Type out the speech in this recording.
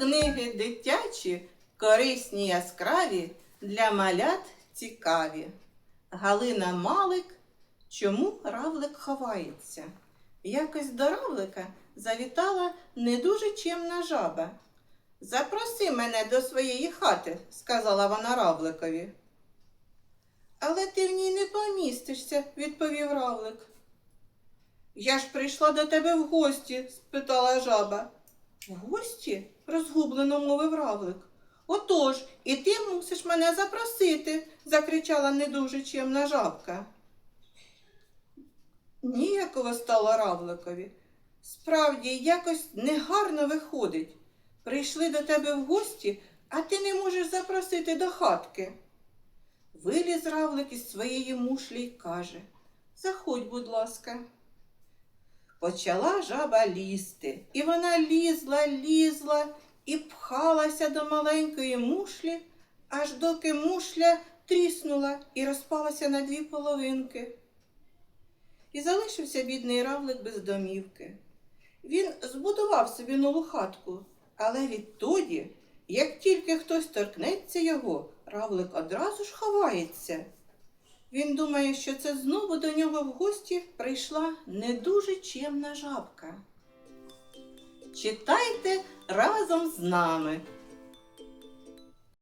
Книги дитячі, корисні яскраві, для малят цікаві. Галина Малик. Чому равлик ховається? Якось до равлика завітала не дуже чемна жаба. Запроси мене до своєї хати, сказала вона равликові. Але ти в ній не помістишся, відповів равлик. Я ж прийшла до тебе в гості, спитала жаба. Гості? розгублено мовив равлик. Отож, і ти мусиш мене запросити, закричала не дуже чемна жабка. Ніяково стало равликові. Справді, якось негарно виходить. Прийшли до тебе в гості, а ти не можеш запросити до хатки. Виліз равлик із своєї мушлі й каже Заходь, будь ласка. Почала жаба лізти, і вона лізла, лізла і пхалася до маленької мушлі, аж доки мушля тріснула і розпалася на дві половинки. І залишився бідний равлик без домівки. Він збудував собі нову хатку, але відтоді, як тільки хтось торкнеться його, равлик одразу ж ховається. Він думає, що це знову до нього в гості прийшла не дуже чемна жабка. Читайте разом з нами